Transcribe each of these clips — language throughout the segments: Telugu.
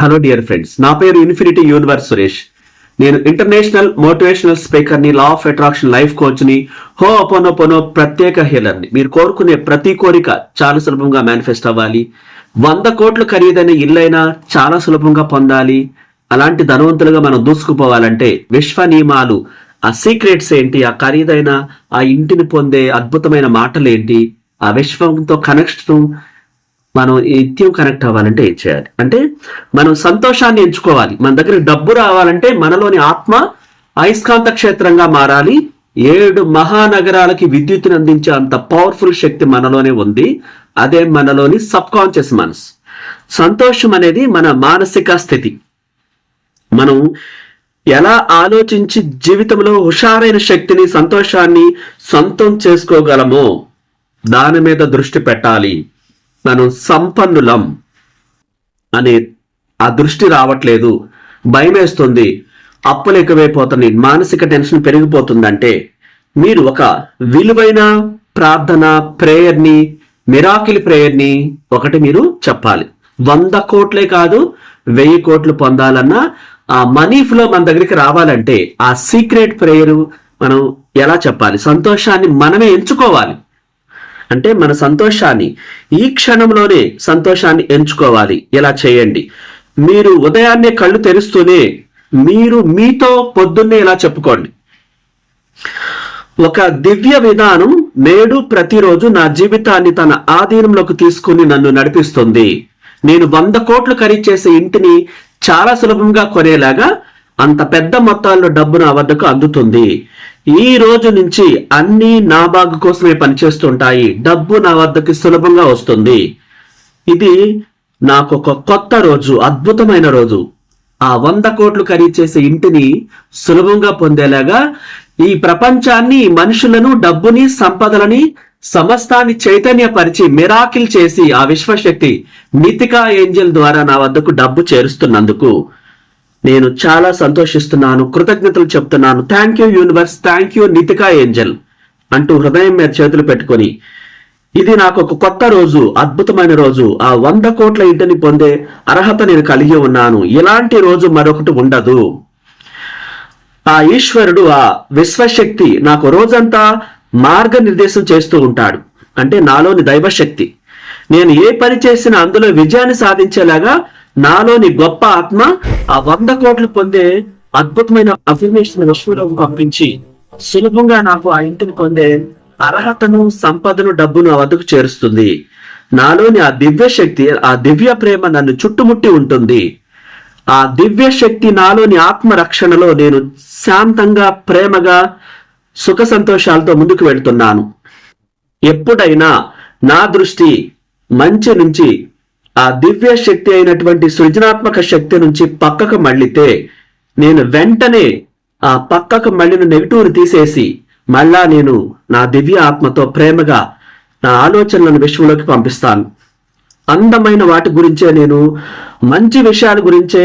హలో డియర్ ఫ్రెండ్స్ నా పేరు ఇన్ఫినిటీ యూనివర్స్ సురేష్. నేను ఇంటర్నేషనల్ మోటివేషనల్ స్పీకర్ని లా ఆఫ్ అట్రాక్షన్ లైఫ్ కోచ్ని హో అపోనోపోనో ప్రత్యేక హీలర్ని మీరు కోరుకునే ప్రతి కోరిక చాలా సులభంగా మేనిఫెస్ట్ అవ్వాలి. వంద కోట్లు ఖరీదైన ఇల్లైనా చాలా సులభంగా పొందాలి. అలాంటి ధనవంతులుగా మనం దూసుకుపోవాలంటే విశ్వ నియమాలు ఆ సీక్రెట్స్ ఏంటి ఆ ఖరీదైన ఆ ఇంటిని పొందే అద్భుతమైన మాటలు ఏంటి ఆ విశ్వంతో కనెక్షన్ మనం నిత్యం కనెక్ట్ అవ్వాలంటే ఏం చేయాలి? అంటే మనం సంతోషాన్ని ఎంచుకోవాలి. మన దగ్గర డబ్బు రావాలంటే మనలోని ఆత్మ అయస్కాంత క్షేత్రంగా మారాలి. ఏడు మహానగరాలకి విద్యుత్తుని అందించే అంత పవర్ఫుల్ శక్తి మనలోనే ఉంది. అదే మనలోని సబ్ కాన్షియస్ మనసు. సంతోషం అనేది మన మానసిక స్థితి. మనం ఎలా ఆలోచించి జీవితంలో హుషారైన శక్తిని సంతోషాన్ని సొంతం చేసుకోగలమో దాని మీద దృష్టి పెట్టాలి. మనం సంపన్నులం అనే ఆ దృష్టి రావట్లేదు. భయమేస్తుంది. అప్పులు ఎక్కువైపోతుంది మానసిక టెన్షన్ పెరిగిపోతుందంటే మీరు ఒక విలువైన ప్రార్థన ప్రేయర్ని మిరాకిల్ ప్రేయర్ని ఒకటి మీరు చెప్పాలి. వంద కోట్లే కాదు వెయ్యి కోట్లు పొందాలన్నా ఆ మనీ ఫ్లో మన దగ్గరికి రావాలంటే ఆ సీక్రెట్ ప్రేయర్ మనం ఎలా చెప్పాలి? సంతోషాన్ని మనమే ఎంచుకోవాలి. అంటే మన సంతోషాన్ని ఈ క్షణంలోనే సంతోషాన్ని ఎంచుకోవాలి. ఇలా చేయండి? మీరు ఉదయాన్నే కళ్ళు తెరుస్తూనే మీరు మీతో పొద్దున్నే ఇలా చెప్పుకోండి. ఒక దివ్య విధానం నేడు ప్రతిరోజు నా జీవితాన్ని తన ఆధీనంలోకి తీసుకుని నన్ను నడిపిస్తుంది. నేను వంద కోట్లు ఖరీదు చేసే ఇంటిని చాలా సులభంగా కొనేలాగా అంత పెద్ద మొత్తాల్లో డబ్బు నా వద్దకు అందుతుంది. ఈ రోజు నుంచి అన్ని నా బాగు కోసమే పనిచేస్తుంటాయి. డబ్బు నా వద్దకి సులభంగా వస్తుంది. ఇది నాకు ఒక కొత్త రోజు అద్భుతమైన రోజు. ఆ వంద కోట్లు ఖరీదు చేసే ఇంటిని సులభంగా పొందేలాగా ఈ ప్రపంచాన్ని మనుషులను డబ్బుని సంపదలని సమస్తాన్ని చైతన్యపరిచి మిరాకిల్ చేసి ఆ విశ్వశక్తి మితికా ఏంజల్ ద్వారా నా వద్దకు డబ్బు చేరుస్తున్నందుకు నేను చాలా సంతోషిస్తున్నాను కృతజ్ఞతలు చెప్తున్నాను. Thank you universe thank you Nitika angel అంటూ హృదయం మీద చేతులు పెట్టుకొని ఇది నాకు ఒక కొత్త రోజు అద్భుతమైన రోజు. ఆ వంద కోట్ల ఇంటిని పొందే అర్హత నేను కలిగి ఉన్నాను. ఇలాంటి రోజు మరొకటి ఉండదు. ఆ ఈశ్వరుడు ఆ విశ్వశక్తి నాకు రోజంతా మార్గనిర్దేశం చేస్తూ ఉంటాడు. అంటే నాలోని దైవశక్తి. నేను ఏ పని చేసినా అందులో విజయాన్ని సాధించేలాగా నాలోని గొప్ప ఆత్మ ఆ వంద కోట్లు పొందే అద్భుతమైన అఫర్మేషన్ విశ్వలోకి పంపించి సులభంగా నాకు ఆ ఇంటిని పొందే అర్హతను సంపదను డబ్బును ఆ వద్దకు చేరుస్తుంది. నాలోని ఆ దివ్య శక్తి ఆ దివ్య ప్రేమ నన్ను చుట్టుముట్టి ఉంటుంది. ఆ దివ్య శక్తి నాలోని ఆత్మ రక్షణలో నేను శాంతంగా ప్రేమగా సుఖ సంతోషాలతో ముందుకు వెళ్తున్నాను. ఎప్పుడైనా నా దృష్టి మంచి నుంచి ఆ దివ్య శక్తి అయినటువంటి సృజనాత్మక శక్తి నుంచి పక్కకు మళ్ళితే నేను వెంటనే ఆ పక్కకు మళ్ళిన నెగిటివ్ని తీసేసి మళ్ళా నేను నా దివ్య ఆత్మతో ప్రేమగా నా ఆలోచనలను విశ్వంలోకి పంపిస్తాను. అందమైన వాటి గురించే నేను మంచి విషయాల గురించే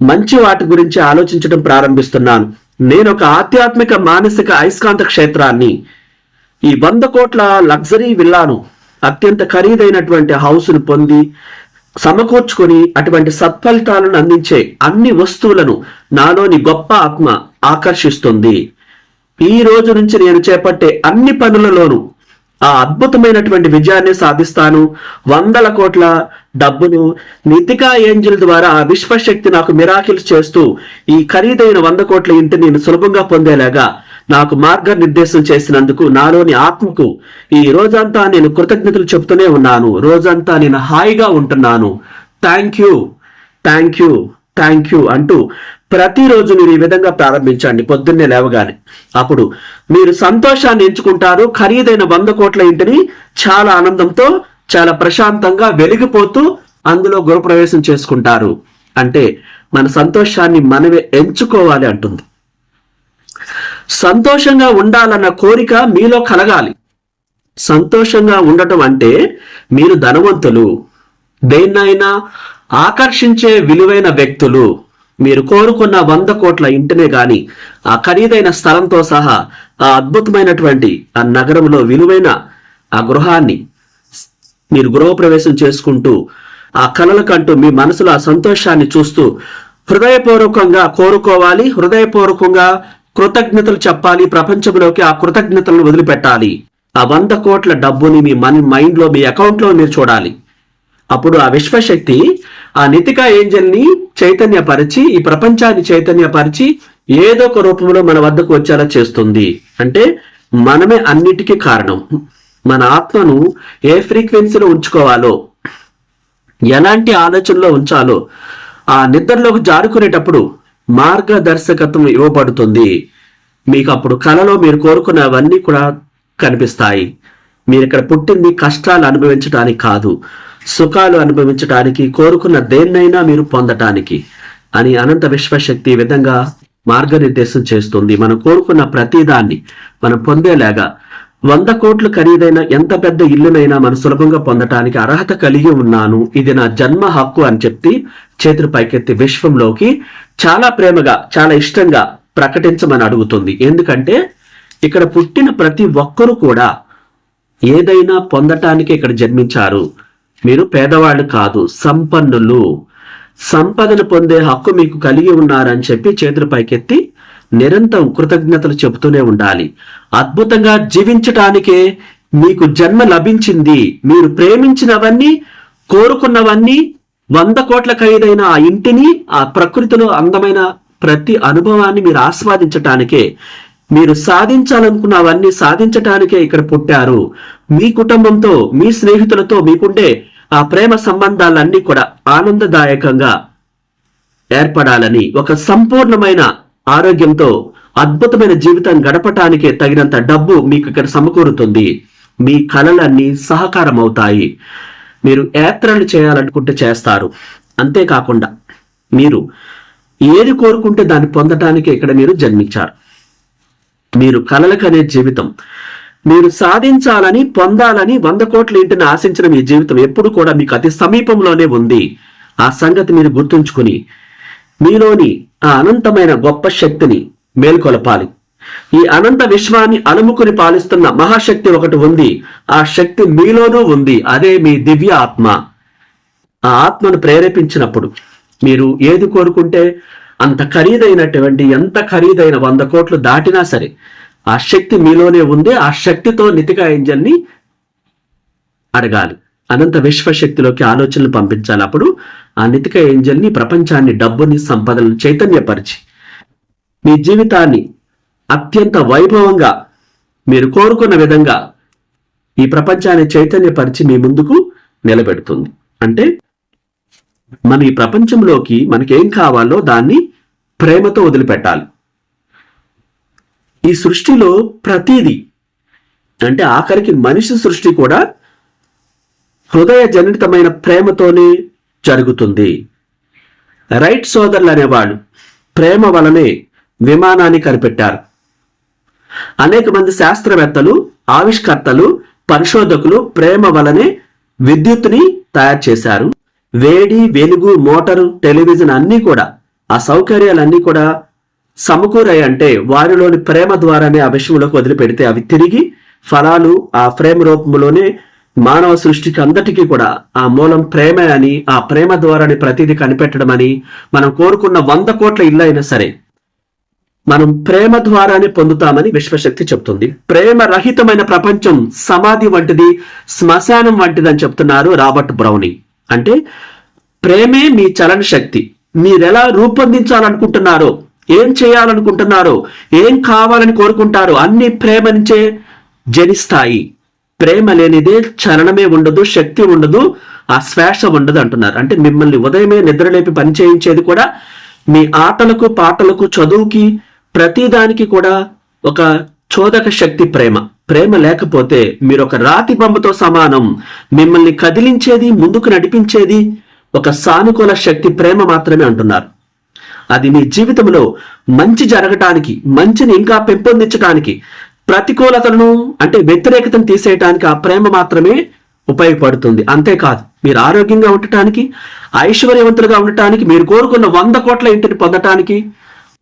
మంచి వాటి గురించి ఆలోచించడం ప్రారంభిస్తున్నాను. నేను ఒక ఆధ్యాత్మిక మానసిక అయస్కాంత క్షేత్రాన్ని ఈ వంద కోట్ల లగ్జరీ విల్లాను అత్యంత ఖరీదైనటువంటి హౌస్ను పొంది సమకూర్చుకొని అటువంటి సత్ఫలితాలను అందించే అన్ని వస్తువులను నాలోని గొప్ప ఆత్మ ఆకర్షిస్తుంది. ఈ రోజు నుంచి నేను చేపట్టే అన్ని పనులలోనూ ఆ అద్భుతమైనటువంటి విజయాన్ని సాధిస్తాను. వందల కోట్ల డబ్బును నితికా ఏంజిల్ ద్వారా ఆ విశ్వశక్తి నాకు మిరాకిల్స్ చేస్తూ ఈ ఖరీదైన వంద కోట్ల ఇంటిని నేను సులభంగా పొందేలాగా నాకు మార్గనిర్దేశం చేసినందుకు నాలోని ఆత్మకు ఈ రోజంతా నేను కృతజ్ఞతలు చెప్తూనే ఉన్నాను. రోజంతా నేను హాయిగా ఉంటున్నాను. Thank you thank you thank you అంటూ ప్రతిరోజు మీరు ఈ విధంగా ప్రారంభించండి పొద్దున్నే లేవగానే. అప్పుడు మీరు సంతోషాన్ని ఎంచుకుంటారు. ఖరీదైన వంద కోట్ల ఇంటిని చాలా ఆనందంతో చాలా ప్రశాంతంగా వెలిగిపోతూ అందులో గృహప్రవేశం చేసుకుంటారు. అంటే మన సంతోషాన్ని మనమే ఎంచుకోవాలి అంటుంది. సంతోషంగా ఉండాలన్న కోరిక మీలో కలగాలి. సంతోషంగా ఉండటం అంటే మీరు ధనవంతులు దేన్నైనా ఆకర్షించే విలువైన వ్యక్తులు. మీరు కోరుకున్న వంద కోట్ల ఇంటినే గాని ఆ ఖరీదైన స్థలంతో సహా ఆ అద్భుతమైనటువంటి ఆ నగరంలో విలువైన ఆ గృహాన్ని మీరు గృహప్రవేశం చేసుకుంటూ ఆ కలలకంటూ మీ మనసులో ఆ సంతోషాన్ని చూస్తూ హృదయపూర్వకంగా కోరుకోవాలి. హృదయపూర్వకంగా కృతజ్ఞతలు చెప్పాలి ప్రపంచంలోకి ఆ కృతజ్ఞతలను వదిలిపెట్టాలి. ఆ వంద కోట్ల డబ్బుని మీ మన మైండ్లో మీ అకౌంట్లో మీరు చూడాలి. అప్పుడు ఆ విశ్వశక్తి ఆ నితికా ఏంజల్ని చైతన్యపరిచి ఈ ప్రపంచాన్ని చైతన్యపరిచి ఏదో ఒక రూపంలో మన వద్దకు వచ్చేలా చేస్తుంది. అంటే మనమే అన్నిటికీ కారణం. మన ఆత్మను ఏ ఫ్రీక్వెన్సీలో ఉంచుకోవాలో ఎలాంటి ఆలోచనలో ఉంచాలో ఆ నిద్రలోకి జారుకునేటప్పుడు మార్గదర్శకత్వం ఇవ్వబడుతుంది. మీకు అప్పుడు కళలో మీరు కోరుకున్నవన్నీ కూడా కనిపిస్తాయి. మీరు ఇక్కడ పుట్టింది కష్టాలు అనుభవించడానికి కాదు సుఖాలు అనుభవించడానికి కోరుకున్న దేన్నైనా మీరు పొందటానికి అని అనంత విశ్వశక్తి విధంగా మార్గనిర్దేశం చేస్తుంది. మనం కోరుకున్న ప్రతిదాన్ని మనం పొందేలాగా వంద కోట్లు ఖరీదైన ఎంత పెద్ద ఇల్లునైనా మనం సులభంగా పొందటానికి అర్హత కలిగి ఉన్నాను. ఇది నా జన్మ హక్కు అని చెప్పి చేతులు పైకెత్తి విశ్వంలోకి చాలా ప్రేమగా చాలా ఇష్టంగా ప్రకటించమని అడుగుతుంది. ఎందుకంటే ఇక్కడ పుట్టిన ప్రతి ఒక్కరూ కూడా ఏదైనా పొందటానికి ఇక్కడ జన్మించారు. మీరు పేదవాళ్ళు కాదు సంపన్నులు. సంపదను పొందే హక్కు మీకు కలిగి ఉన్నారని చెప్పి చేతులు పైకెత్తి నిరంతరం కృతజ్ఞతలు చెబుతూనే ఉండాలి. అద్భుతంగా జీవించటానికే మీకు జన్మ లభించింది. మీరు ప్రేమించినవన్నీ కోరుకున్నవన్నీ వంద కోట్ల ఖరీదైన ఆ ఇంటిని ఆ ప్రకృతిలో అందమైన ప్రతి అనుభవాన్ని మీరు ఆస్వాదించటానికే మీరు సాధించాలనుకున్నవన్నీ సాధించటానికే ఇక్కడ పుట్టారు. మీ కుటుంబంతో మీ స్నేహితులతో మీకుండే ఆ ప్రేమ సంబంధాలన్నీ కూడా ఆనందదాయకంగా ఏర్పడాలని ఒక సంపూర్ణమైన ఆరోగ్యంతో అద్భుతమైన జీవితం గడపటానికి తగినంత డబ్బు మీకు ఇక్కడ సమకూరుతుంది. మీ కళలన్నీ సహకారం అవుతాయి మీరు యాత్రలు చేయాలనుకుంటే చేస్తారు. అంతేకాకుండా మీరు ఏది కోరుకుంటే దాన్ని పొందటానికి ఇక్కడ మీరు జన్మించారు. మీరు కలలకనే జీవితం. మీరు సాధించాలని పొందాలని వంద కోట్ల ఇంటిని ఆశించిన మీ జీవితం ఎప్పుడు కూడా మీకు అతి సమీపంలోనే ఉంది. ఆ సంగతి మీరు గుర్తుంచుకుని మీలోని ఆ అనంతమైన గొప్ప శక్తిని మేల్కొలపాలి. ఈ అనంత విశ్వాన్ని అలుముకుని పాలిస్తున్న మహాశక్తి ఒకటి ఉంది. ఆ శక్తి మీలోనూ ఉంది. అదే మీ దివ్య ఆత్మ. ఆ ఆత్మను ప్రేరేపించినప్పుడు మీరు ఏది కోరుకుంటే అంత ఖరీదైనటువంటి ఎంత ఖరీదైన వంద కోట్లు దాటినా సరే ఆ శక్తి మీలోనే ఉంది. ఆ శక్తితో నితికా ఏంజల్ని అడగాలి. అనంత విశ్వశక్తిలోకి ఆలోచనలు పంపించాలి. అప్పుడు ఆ నితిక ఏంజల్ని ప్రపంచాన్ని డబ్బుని సంపదలను చైతన్యపరిచి మీ జీవితాన్ని అత్యంత వైభవంగా మీరు కోరుకున్న విధంగా ఈ ప్రపంచాన్ని చైతన్యపరిచి మీ ముందుకు నిలబెడుతుంది. అంటే మన ఈ ప్రపంచంలోకి మనకేం కావాలో దాన్ని ప్రేమతో వదిలిపెట్టాలి. ఈ సృష్టిలో ప్రతిదీ అంటే ఆఖరికి మనిషి సృష్టి కూడా హృదయ జనితమైన ప్రేమతోనే జరుగుతుంది. రైట్ సోదరులు అనేవాళ్ళు ప్రేమ వలనే విమానాన్ని కనిపెట్టారు. అనేక మంది శాస్త్రవేత్తలు ఆవిష్కర్తలు పరిశోధకులు ప్రేమ వలనే విద్యుత్ని తయారు చేశారు. వేడి వెలుగు మోటారు టెలివిజన్ అన్నీ కూడా ఆ సౌకర్యాలన్నీ కూడా సమకూరాయి అంటే వారిలోని ప్రేమ ద్వారానే ఆ విషయంలోకి వదిలిపెడితే అవి తిరిగి ఫలాలు ఆ ఫ్రేమ్ రూపంలోనే మానవ సృష్టికి అందటికీ కూడా ఆ మూలం ప్రేమే అని ఆ ప్రేమ ద్వారానే ప్రతిదీ కనిపెట్టడం అని మనం కోరుకున్న వంద కోట్ల ఇల్లు అయినా సరే మనం ప్రేమ ద్వారానే పొందుతామని విశ్వశక్తి చెప్తుంది. ప్రేమ రహితమైన ప్రపంచం సమాధి వంటిది శ్మశానం వంటిది అని చెప్తున్నారు రాబర్ట్ బ్రౌని. అంటే ప్రేమే మీ చలన శక్తి. మీరెలా రూపొందించాలనుకుంటున్నారో ఏం చేయాలనుకుంటున్నారో ఏం కావాలని కోరుకుంటారో అన్ని ప్రేమ నుంచే జనిస్తాయి. ప్రేమ లేనిదే చలనమే ఉండదు శక్తి ఉండదు ఆ శ్వాస ఉండదు అంటున్నారు. అంటే మిమ్మల్ని ఉదయమే నిద్రలేపి పని చేయించేది కూడా మీ ఆటలకు పాటలకు చదువుకి ప్రతిదానికి కూడా ఒక చోదక శక్తి ప్రేమ. ప్రేమ లేకపోతే మీరు ఒక రాతి బొమ్మతో సమానం. మిమ్మల్ని కదిలించేది ముందుకు నడిపించేది ఒక సానుకూల శక్తి ప్రేమ మాత్రమే అంటున్నారు. అది మీ జీవితంలో మంచి జరగటానికి మంచిని ఇంకా పెంపొందించడానికి ప్రతికూలతను అంటే వ్యతిరేకతను తీసేయటానికి ఆ ప్రేమ మాత్రమే ఉపయోగపడుతుంది. అంతేకాదు మీరు ఆరోగ్యంగా ఉండటానికి ఐశ్వర్యవంతులుగా ఉండటానికి మీరు కోరుకున్న వంద కోట్ల ఇంటిని పొందటానికి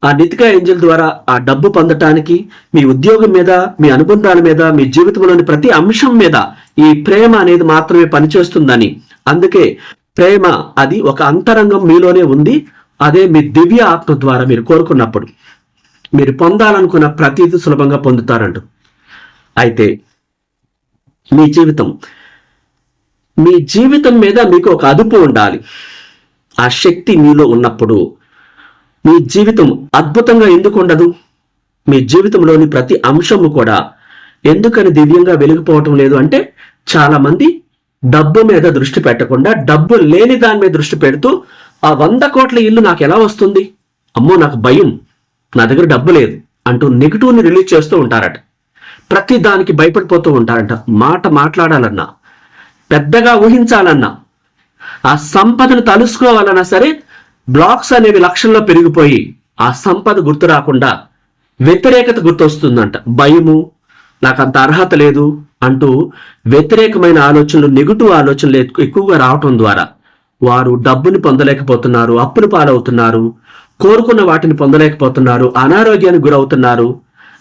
ఆ నితిక ఏంజల్ ద్వారా ఆ డబ్బు పొందటానికి మీ ఉద్యోగం మీద మీ అనుబంధాల మీద మీ జీవితంలోని ప్రతి అంశం మీద ఈ ప్రేమ అనేది మాత్రమే పనిచేస్తుందని. అందుకే ప్రేమ అది ఒక అంతరంగం మీలోనే ఉంది. అదే మీ దివ్య ఆత్మ ద్వారా మీరు కోరుకున్నప్పుడు. మీరు పొందాలనుకున్న ప్రతిదీ సులభంగా పొందుతారంట. అయితే మీ జీవితం మీ జీవితం మీద మీకు ఒక అదుపు ఉండాలి. ఆ శక్తి మీలో ఉన్నప్పుడు మీ జీవితం అద్భుతంగా ఎందుకు ఉండదు? మీ జీవితంలోని ప్రతి అంశము కూడా ఎందుకని దివ్యంగా వెలిగిపోవటం లేదు అంటే చాలా మంది డబ్బు మీద దృష్టి పెట్టకుండా డబ్బు లేని దాని మీద దృష్టి పెడుతూ ఆ వంద కోట్ల ఇల్లు నాకు ఎలా వస్తుంది? అమ్మో నాకు భయం. నా దగ్గర డబ్బు లేదు అంటూ నెగిటివ్ని రిలీజ్ చేస్తూ ఉంటారట. ప్రతి దానికి భయపడిపోతూ ఉంటారంట. మాట మాట్లాడాలన్నా పెద్దగా ఊహించాలన్నా ఆ సంపదను తలుసుకోవాలన్నా సరే బ్లాక్స్ అనేవి లక్షల్లో పెరిగిపోయి ఆ సంపద గుర్తు రాకుండా వ్యతిరేకత గుర్తొస్తుందంట. భయము నాకు అంత అర్హత లేదు అంటూ వ్యతిరేకమైన ఆలోచనలు నెగిటివ్ ఆలోచనలు ఎక్కువగా రావటం ద్వారా వారు డబ్బుని పొందలేకపోతున్నారు అప్పులు పాలవుతున్నారు కోరుకున్న వాటిని పొందలేకపోతున్నారు అనారోగ్యానికి గురవుతున్నారు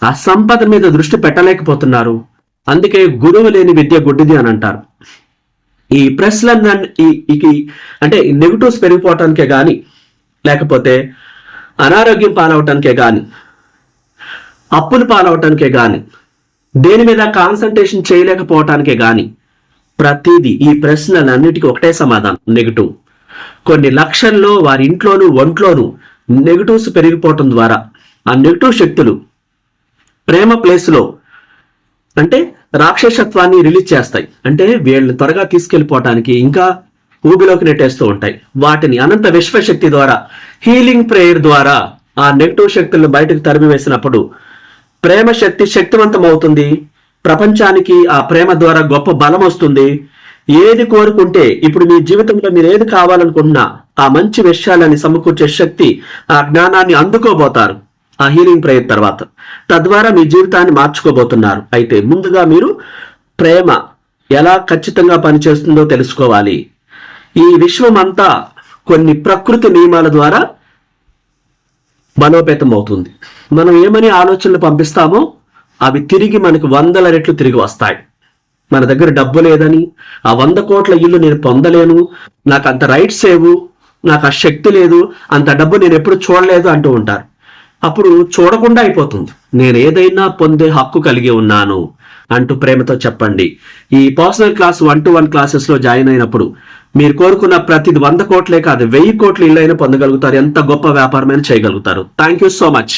ఆ సంపద మీద దృష్టి పెట్టలేకపోతున్నారు. అందుకే గురువు లేని విద్య గుడ్డిది అని అంటారు. ఈ ప్రెస్లన్న ఈ అంటే నెగిటివ్స్ పెరిగిపోవటానికే కానీ లేకపోతే అనారోగ్యం పాలవటానికే కానీ అప్పులు పాలవటానికే కానీ దేని మీద కాన్సన్ట్రేషన్ చేయలేకపోవటానికే కానీ ప్రతిదీ ఈ ప్రశ్నలన్నిటికీ ఒకటే సమాధానం నెగిటివ్. కొన్ని లక్షల్లో వారి ఇంట్లోనూ ఒంట్లోనూ నెగిటివ్స్ పెరిగిపోవటం ద్వారా ఆ నెగిటివ్ శక్తులు ప్రేమ ప్లేస్లో అంటే రాక్షసత్వాన్ని రిలీజ్ చేస్తాయి. అంటే వీళ్ళని త్వరగా తీసుకెళ్ళిపోవటానికి ఇంకా ఊబిలోకి నెట్టేస్తూ ఉంటాయి. వాటిని అనంత విశ్వశక్తి ద్వారా హీలింగ్ ప్రేయర్ ద్వారా ఆ నెగిటివ్ శక్తులను బయటకు తరిమి వేసినప్పుడు ప్రేమ శక్తి శక్తివంతం అవుతుంది. ప్రపంచానికి ఆ ప్రేమ ద్వారా గొప్ప బలం వస్తుంది. ఏది కోరుకుంటే ఇప్పుడు మీ జీవితంలో మీరు ఏది కావాలనుకున్నా ఆ మంచి విషయాలని సమకూర్చే శక్తి ఆ జ్ఞానాన్ని అందుకోబోతారు. ఆ హీలింగ్ ప్రేయర్ తర్వాత. తద్వారా మీ జీవితాన్ని మార్చుకోబోతున్నారు. అయితే ముందుగా మీరు ప్రేమ ఎలా ఖచ్చితంగా పనిచేస్తుందో తెలుసుకోవాలి. ఈ విశ్వం అంతా కొన్ని ప్రకృతి నియమాల ద్వారా బలోపేతం అవుతుంది మనం ఏమని ఆలోచనలు పంపిస్తామో అవి తిరిగి మనకు వందల రెట్లు తిరిగి వస్తాయి. మన దగ్గర డబ్బు లేదని ఆ వంద కోట్ల ఇల్లు నేను పొందలేను నాకు అంత రైట్స్ ఏవు నాకు ఆ శక్తి లేదు అంత డబ్బు నేను ఎప్పుడు చూడలేదు అంటూ ఉంటారు. అప్పుడు చూడకుండా అయిపోతుంది. నేను ఏదైనా పొందే హక్కు కలిగి ఉన్నాను అంటూ ప్రేమతో చెప్పండి. ఈ personal class one to one క్లాసెస్లో జాయిన్ అయినప్పుడు మీరు కోరుకున్న ప్రతిది వంద కోట్లే కాదు వెయ్యి కోట్లు ఇళ్ళైనా పొందగలుగుతారు. ఎంత గొప్ప వ్యాపారమైనా చేయగలుగుతారు. Thank you so much.